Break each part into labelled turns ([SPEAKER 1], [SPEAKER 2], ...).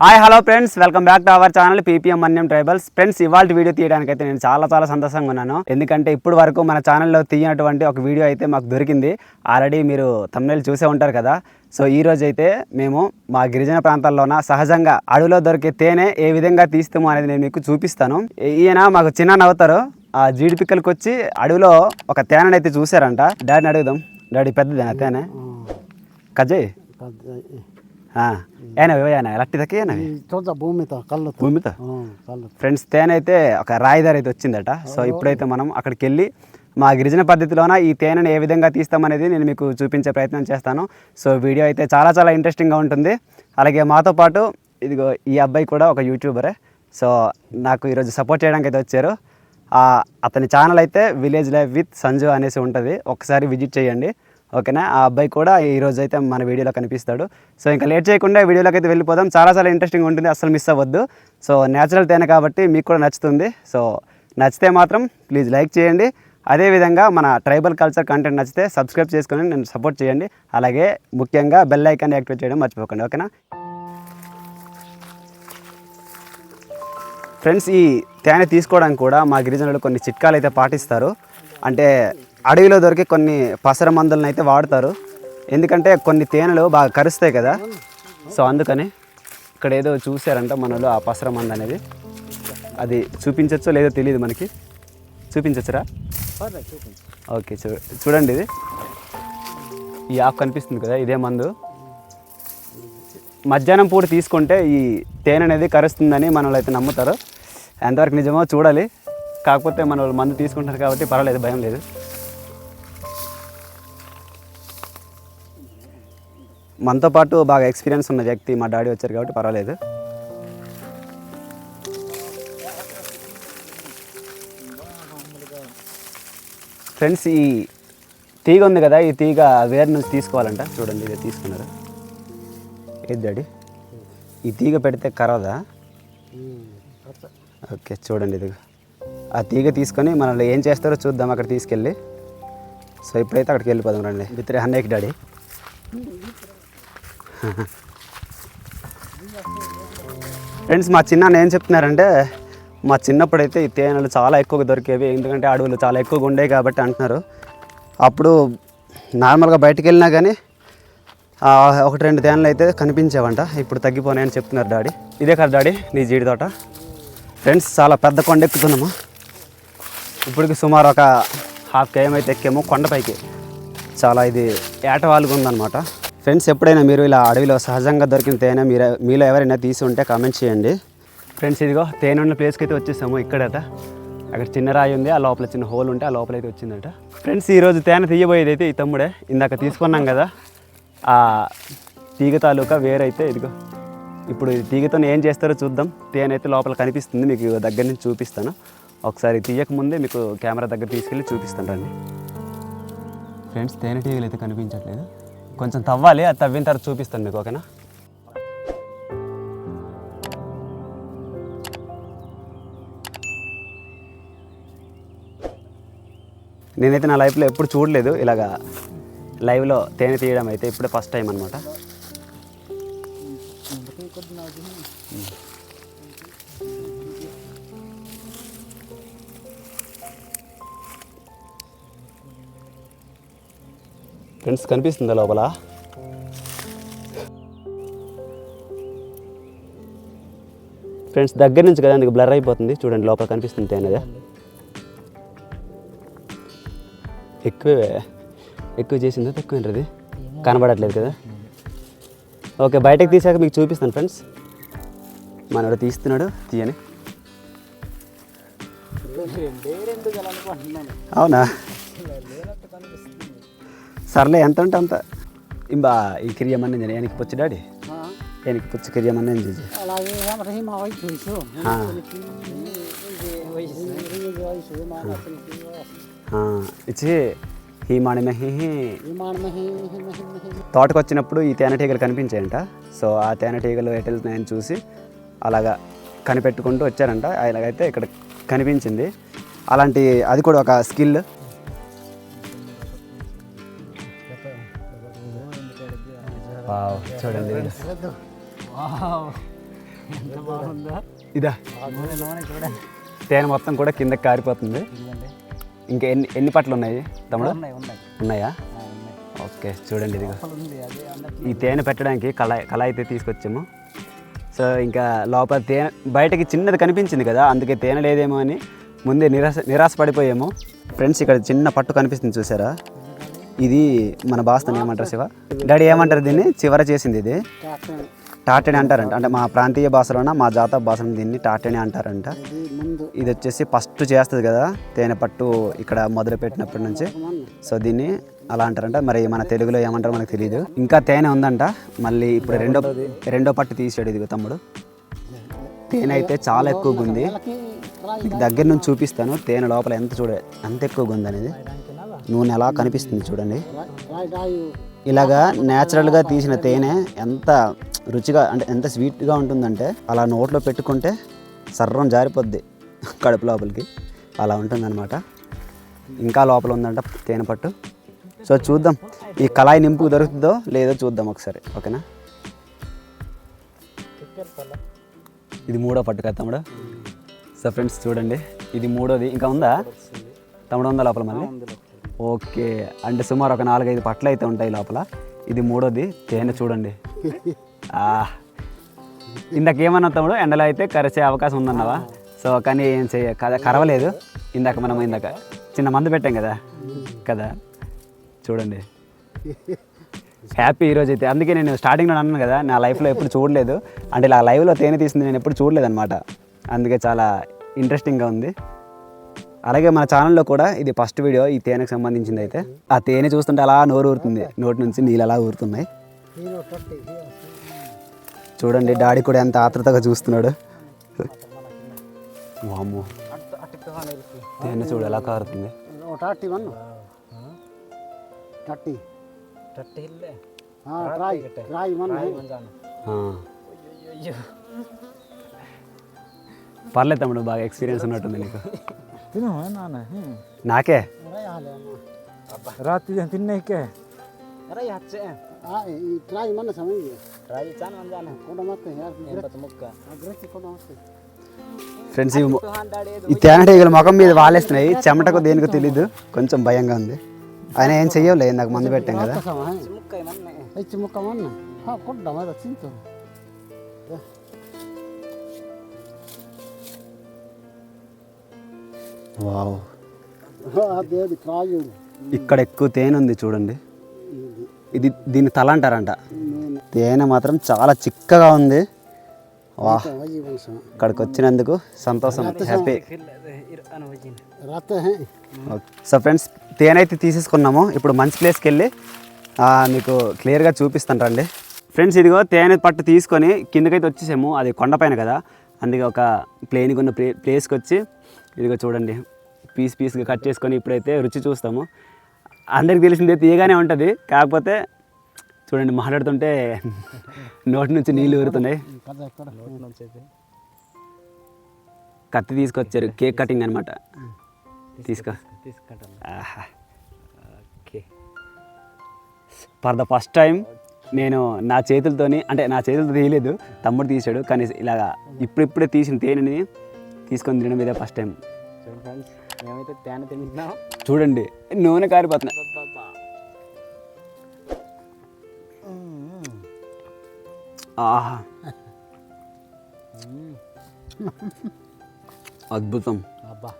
[SPEAKER 1] Hi hello friends welcome back to our channel PPM Manyam tribals friends ఇవాళ video తీయడానికి అయితే నేను చాలా చాలా సంతోషంగా ఉన్నాను. ఎందుకంటే ఇప్పుడు వరకు మన ఛానల్లో తీయనటువంటి ఒక వీడియో అయితే మాకు దొరికింది. ఆల్రెడీ మీరు తమిళ చూసే ఉంటారు కదా. సో ఈ రోజు అయితే మేము మా గిరిజన ప్రాంతాల్లోన సహజంగా అడవిలో దొరికే తేనె ఏ విధంగా తీస్తాము అనేది నేను మీకు చూపిస్తాను. ఈయన మాకు చిన్న నవ్వుతారు. ఆ జీడి పిక్కలకి వచ్చి అడవిలో ఒక తేనెని అయితే చూసారంట డాడీని అడుగుదాం. డాడీ పెద్దదేనా తేనె? కజయ్ ఏనా ఎలక్ట్రిదకి
[SPEAKER 2] చూద్దా భూమితో కళ్ళు
[SPEAKER 1] ఫ్రెండ్స్ తేనె అయితే ఒక రాయిదారి అయితే వచ్చిందట. సో ఇప్పుడైతే మనం అక్కడికి వెళ్ళి మా గిరిజన పద్ధతిలోన ఈ తేనెని ఏ విధంగా తీస్తామనేది నేను మీకు చూపించే ప్రయత్నం చేస్తాను. సో వీడియో అయితే చాలా చాలా ఇంట్రెస్టింగ్గా ఉంటుంది. అలాగే మాతో పాటు ఇదిగో ఈ అబ్బాయి కూడా ఒక యూట్యూబరే సో నాకు ఈరోజు సపోర్ట్ చేయడానికి అయితే వచ్చారు. అతని ఛానల్ అయితే విలేజ్ లైఫ్ విత్ సంజు అనేసి ఉంటుంది. ఒకసారి విజిట్ చేయండి. ఓకేనా? ఆ అబ్బాయి కూడా ఈ రోజు అయితే మన వీడియోలో కనిపిస్తాడు. సో ఇంకా లేట్ చేయకుండా వీడియోలోకి అయితే వెళ్ళిపోదాం. చాలా చాలా ఇంట్రెస్టింగ్ ఉంటుంది. అసలు మిస్ అవ్వద్దు. సో న్యాచురల్ తేనె కాబట్టి మీకు కూడా నచ్చుతుంది. సో నచ్చితే మాత్రం ప్లీజ్ లైక్ చేయండి. అదేవిధంగా మన ట్రైబల్ కల్చర్ కంటెంట్ నచ్చితే సబ్స్క్రైబ్ చేసుకొని నేను సపోర్ట్ చేయండి. అలాగే ముఖ్యంగా బెల్ ఐకాన్ యాక్టివేట్ చేయడం మర్చిపోకండి. ఓకేనా? ఫ్రెండ్స్ ఈ తేనె తీసుకోవడానికి కూడా మా గిరిజనులు కొన్ని చిట్కాలు అయితే పాటిస్తారు. అంటే అడవిలో దొరికే కొన్ని పసర మందులను అయితే వాడతారు. ఎందుకంటే కొన్ని తేనెలు బాగా కరుస్తాయి కదా. సో అందుకని ఇక్కడ ఏదో చూసారంట మనలో ఆ పసర మందు అనేది. అది చూపించచ్చో లేదో తెలియదు మనకి. చూపించచ్చురా? ఓకే చూ చూడండి ఇది. ఈ ఆకు కనిపిస్తుంది కదా ఇదే మందు. మధ్యాహ్నం పూట తీసుకుంటే ఈ తేనె అనేది కరుస్తుందని మన అయితే నమ్ముతారు. ఎంతవరకు నిజమో చూడాలి. కాకపోతే మన వాళ్ళు మందు తీసుకుంటారు కాబట్టి పర్వాలేదు భయం లేదు. మనతో పాటు బాగా ఎక్స్పీరియన్స్ ఉన్న వ్యక్తి మా డాడీ వచ్చారు కాబట్టి పర్వాలేదు. ఫ్రెండ్స్ ఈ తీగ ఉంది కదా ఈ తీగ వేరు నుంచి తీసుకోవాలంట. చూడండి ఇది తీసుకున్నారు. ఏది డాడీ? ఈ తీగ పెడితే కరవదా? ఓకే చూడండి ఇది ఆ తీగ తీసుకొని మనల్ని ఏం చేస్తారో చూద్దాం అక్కడ తీసుకెళ్ళి. సో ఇప్పుడైతే అక్కడికి వెళ్ళిపోదాం రండి. బిత్రే హన్నయ్యకి డాడీ. ఫ్రెండ్స్ మా చిన్న ఏం చెప్తున్నారంటే మా చిన్నప్పుడైతే ఈ తేనెలు చాలా ఎక్కువగా దొరికేవి ఎందుకంటే అడవులు చాలా ఎక్కువగా ఉండేవి కాబట్టి అంటున్నారు. అప్పుడు నార్మల్గా బయటికి వెళ్ళినా కానీ ఒకటి రెండు తేనెలు అయితే కనిపించేవంట. ఇప్పుడు తగ్గిపోయినాయని చెప్తున్నారు డాడీ. ఇదే కదా డాడీ నీ జీడి తోట. ఫ్రెండ్స్ చాలా పెద్ద కొండ ఎక్కుతున్నాము. ఇప్పటికి సుమారు ఒక హాఫ్ కేఎం అయితే ఎక్కాము కొండపైకి. చాలా ఇది ఏటవాలుగా ఉందన్నమాట. ఫ్రెండ్స్ ఎప్పుడైనా మీరు ఇలా అడవిలో సహజంగా దొరికిన తేనె మీరు మీలో ఎవరైనా తీసి ఉంటే కామెంట్ చేయండి. ఫ్రెండ్స్ ఇదిగో తేనె ఉన్న ప్లేస్కి అయితే వచ్చేసాము ఇక్కడట. అక్కడ చిన్న రాయి ఉంది ఆ లోపల చిన్న హోల్ ఉంటే ఆ లోపల అయితే వచ్చిందట ఫ్రెండ్స్ ఈరోజు తేనె తీయబోయేది అయితే ఈ తమ్ముడే. ఇందాక తీసుకున్నాం కదా. ఆ తీగ తాలూకా వేరైతే ఇదిగో. ఇప్పుడు తీగతో ఏం చేస్తారో చూద్దాం. తేనె అయితే లోపల కనిపిస్తుంది. మీకు దగ్గర నుంచి చూపిస్తాను. ఒకసారి తీయక ముందే మీకు కెమెరా దగ్గర తీసుకెళ్ళి చూపిస్తాను రండి. ఫ్రెండ్స్ తేనె తీగలు అయితే కనిపించట్లేదు. కొంచెం తవ్వాలి అది తవ్విన తర్వాత చూపిస్తాను మీకు ఓకేనా? నేనైతే నా లైఫ్లో ఎప్పుడు చూడలేదు ఇలాగా లైవ్లో తేనె తీయడం అయితే ఇప్పుడే ఫస్ట్ టైం అనమాట ఫ్రెండ్స్ కనిపిస్తుందా లోపల? ఫ్రెండ్స్ దగ్గర నుంచి కదా అందుకు బ్లర్ అయిపోతుంది? చూడండి లోపల కనిపిస్తుంది తేనెదే ఎక్కువే ఎక్కువ చేసిందా తక్కువ అది? కనబడట్లేదు కదా? ఓకే బయటకు తీసాక మీకు చూపిస్తాను ఫ్రెండ్స్. మనోడు తీస్తున్నాడు తీయని. అవునా? సర్లే ఎంత ఉంటే అంత. ఇంబా ఈ కిరియమని నేను. ఏనికి పుచ్చి డాడీ? ఏనికి పుచ్చి కిరియమని నేను చేసి ఇచ్చి తోటకు వచ్చినప్పుడు ఈ తేనెటీగలు కనిపించాయంట. సో ఆ తేనెటీగలు ఎటు వెళ్తున్నాయని చూసి అలాగా కనిపెట్టుకుంటూ వచ్చారంట. అలాగైతే ఇక్కడ కనిపించింది. అలాంటి అది కూడా ఒక స్కిల్. చూడండి
[SPEAKER 2] ఎంత బాగుందో
[SPEAKER 1] ఇదా.
[SPEAKER 2] చూడండి
[SPEAKER 1] తేనె మొత్తం కూడా కిందకి కారిపోతుంది. ఇంకా ఎన్ని ఎన్ని పట్లు ఉన్నాయి తమ్ముడు?
[SPEAKER 2] ఉన్నాయి
[SPEAKER 1] ఓకే చూడండి ఇదిగో. ఈ తేనె పెట్టడానికి కళాయి కళాయి అయితే తీసుకొచ్చాము. సో ఇంకా లోపల తేనె బయటకి చిన్నది కనిపించింది కదా అందుకే తేనె లేదేమో అని ముందే నిరాశ నిరాశ పడిపోయాము ఫ్రెండ్స్ ఇక్కడ చిన్న పట్టు కనిపిస్తుంది చూసారా? ఇది మన బాస్తని ఏమంటారు శివ? డాడీ ఏమంటారు దీన్ని? చివర చేసింది ఇది.
[SPEAKER 2] కాటన్
[SPEAKER 1] టాటని అంటారంట. అంటే మా ప్రాంతీయ భాషలోన మా జాత భాషలో దీన్ని టాటని అంటారంట.
[SPEAKER 2] ఇది
[SPEAKER 1] వచ్చేసి ఫస్ట్ చేస్తుంది కదా తేనె పట్టు ఇక్కడ మొదలు పెట్టినప్పటి నుంచి. సో దీన్ని అలా అంటారంట. మరి మన తెలుగులో ఏమంటారో మనకు తెలియదు ఇంకా తేనె ఉందంట. మళ్ళీ ఇప్పుడు రెండో రెండో పట్టు తీసాడు ఇదిగో తమ్ముడు. తేనె అయితే చాలా ఎక్కువగా ఉంది. దగ్గర నుంచి చూపిస్తాను. తేనె లోపల ఎంత చూడ ఎంత ఎక్కువగా ఉంది అనేది నూనె ఎలా కనిపిస్తుంది చూడండి. ఇలాగా న్యాచురల్గా తీసిన తేనె ఎంత రుచిగా అంటే ఎంత స్వీట్గా ఉంటుందంటే అలా నోట్లో పెట్టుకుంటే సర్రం జారిపోద్ది కడుపు లోపలికి. అలా ఉంటుందన్నమాట. ఇంకా లోపల ఉందంట తేనె పట్టు. సో చూద్దాం ఈ కళాయి నింపు దొరుకుతుందో లేదో చూద్దాం ఒకసారి ఓకేనా? ఇది మూడో పట్టు కదా తమ్ముడు? సో ఫ్రెండ్స్ చూడండి ఇది మూడోది. ఇంకా ఉందా? తమ్ముడు ఉందా లోపల మళ్ళీ? ఓకే. అంటే సుమారు ఒక నాలుగైదు పట్లు అయితే ఉంటాయి లోపల. ఇది మూడోది. తేనె చూడండి. ఇందాక ఏమన్నా తమ్ముడు? ఎండలో అయితే కరిచే అవకాశం ఉందన్నావా? సో కానీ ఏం చేయ కరవలేదు. ఇందాక మనం ఇందాక చిన్న మందు పెట్టాం కదా? కదా? చూడండి. హ్యాపీ ఈరోజు అయితే. అందుకే నేను స్టార్టింగ్లో అన్నాను కదా నా లైఫ్లో ఎప్పుడు చూడలేదు. అంటే ఇలా లైవ్లో తేనె తీసింది నేను ఎప్పుడు చూడలేదు అనమాట అందుకే చాలా ఇంట్రెస్టింగ్గా ఉంది. అలాగే మన ఛానల్లో కూడా ఇది ఫస్ట్ వీడియో ఈ తేనెకు సంబంధించింది అయితే. ఆ తేనె చూస్తుంటే అలా నోరు ఊరుతుంది. నోటి నుంచి నీళ్ళు అలా ఊరుతున్నాయి. చూడండి డాడీ కూడా ఎంత ఆత్రతగా చూస్తున్నాడు. వామ్మో. తేనె చూడు ఎలా కారుతుంది. పర్లేదు తమ్ముడు బాగా ఎక్స్పీరియన్స్ ఉన్నట్టుంది నీకు. నాకే
[SPEAKER 2] రాత్రి తిన్నాకే
[SPEAKER 1] ఫ్రెండ్స్ ఈ తేనెటీగలు ముఖం మీద వాలేస్తున్నాయి చెమటకు దేనికో తెలీదు కొంచెం భయంగా ఉంది ఆయన ఏం చెయ్యలేదు నాకు మందు పెట్టాం కదా వావ్. ఇక్కడ ఎక్కువ తేనె ఉంది చూడండి. ఇది దీన్ని తల అంటారంట. తేనె మాత్రం చాలా చిక్కగా ఉంది. వా. ఇక్కడికి వచ్చినందుకు సంతోషం. హ్యాపీ సో ఫ్రెండ్స్ తేనె అయితే తీసేసుకున్నాము. ఇప్పుడు మంచి ప్లేస్కి వెళ్ళి మీకు క్లియర్గా చూపిస్తాను రండి. ఫ్రెండ్స్ ఇదిగో తేనె పట్టు తీసుకొని కిందకైతే వచ్చేసాము. అది కొండపైన కదా. అందుకే ఒక ప్లేన్గా ఉన్న ప్లే ప్లేస్కి వచ్చి ఇదిగో చూడండి. పీస్ పీస్గా కట్ చేసుకొని ఇప్పుడైతే రుచి చూస్తాము. అందరికి తెలిసిందే తీయగానే ఉంటుంది. కాకపోతే చూడండి మాట్లాడుతుంటే నోటి నుంచి నీళ్ళు ఊరుతున్నాయి. కత్తి తీసుకొచ్చారు. కేక్ కటింగ్ అనమాట తీసుకో.
[SPEAKER 3] Okay.
[SPEAKER 1] For the first time నేను నా చేతులతోని అంటే నా చేతులతో తీయలేదు తమ్ముడు తీసాడు. కానీ ఇలాగా ఇప్పుడిప్పుడే తీసిన తేనెని తీసుకొని తినడం ఇదే ఫస్ట్ టైం.
[SPEAKER 3] ఫ్రెండ్స్ మేమైతే తేనె తింటున్నాం.
[SPEAKER 1] చూడండి నూనె కారిపోతున్నాయి. ఆహా. అద్భుతం.
[SPEAKER 3] అబ్బా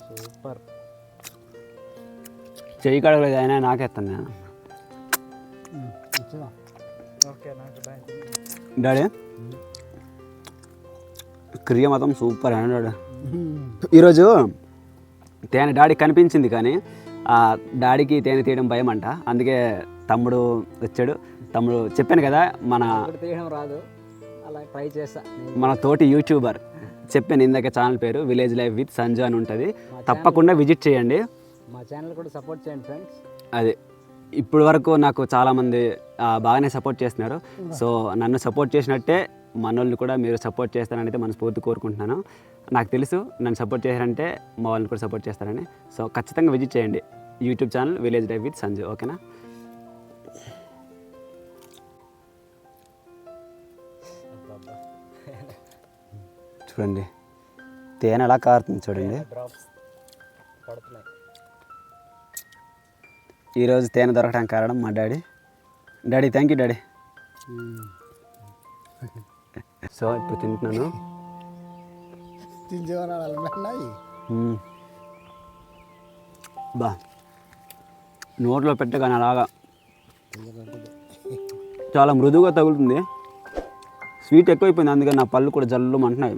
[SPEAKER 3] సూపర్.
[SPEAKER 1] చెయ్యి కడగలేదు అయినా నాకేస్తాను నేను డాడీ? క్రియ మాత్రం సూపర్ అయినా డాడీ. ఈరోజు తేనె డాడీ కనిపించింది కానీ ఆ డాడీకి తేనె తీయడం భయం అంట. అందుకే తమ్ముడు వచ్చాడు. తమ్ముడు చెప్పాను కదా మన
[SPEAKER 3] తీయడం రాదు. అలా ట్రై చేస్తా.
[SPEAKER 1] మన తోటి యూట్యూబర్. చెప్పాను ఇందాక ఛానల్ పేరు విలేజ్ లైఫ్ విత్ సంజు అని ఉంటుంది. తప్పకుండా విజిట్ చేయండి.
[SPEAKER 3] మా ఛానల్ కూడా సపోర్ట్ చేయండి ఫ్రెండ్స్.
[SPEAKER 1] అది ఇప్పుడు వరకు నాకు చాలామంది బాగానే సపోర్ట్ చేస్తున్నారు. సో నన్ను సపోర్ట్ చేసినట్టే మనోళ్ళు కూడా మీరు సపోర్ట్ చేస్తారని అయితే మనస్ఫూర్తి కోరుకుంటున్నాను. నాకు తెలుసు నన్ను సపోర్ట్ చేశారంటే మా వాళ్ళని కూడా సపోర్ట్ చేస్తారని. సో ఖచ్చితంగా విజిట్ చేయండి. YouTube channel village life with Sanju ఓకేనా చూడండి. తేనె ఎలా కారుతుంది చూడండి. ఈరోజు తేనె దొరకడానికి కారణం మా daddy. Daddy thank you daddy. So ఇప్పుడు తింటున్నాను. బా. నోట్లో పెట్టగానే అలాగా. చాలా మృదువుగా తగులుతుంది. స్వీట్ ఎక్కువైపోయింది అందుకని నా పళ్ళు కూడా జల్లు అంటున్నాయి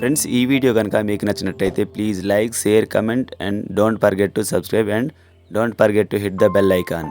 [SPEAKER 4] ఫ్రెండ్స్ ఈ వీడియో కనుక మీకు నచ్చినట్టయితే please like share comment and don't forget to subscribe and don't forget to hit the bell icon.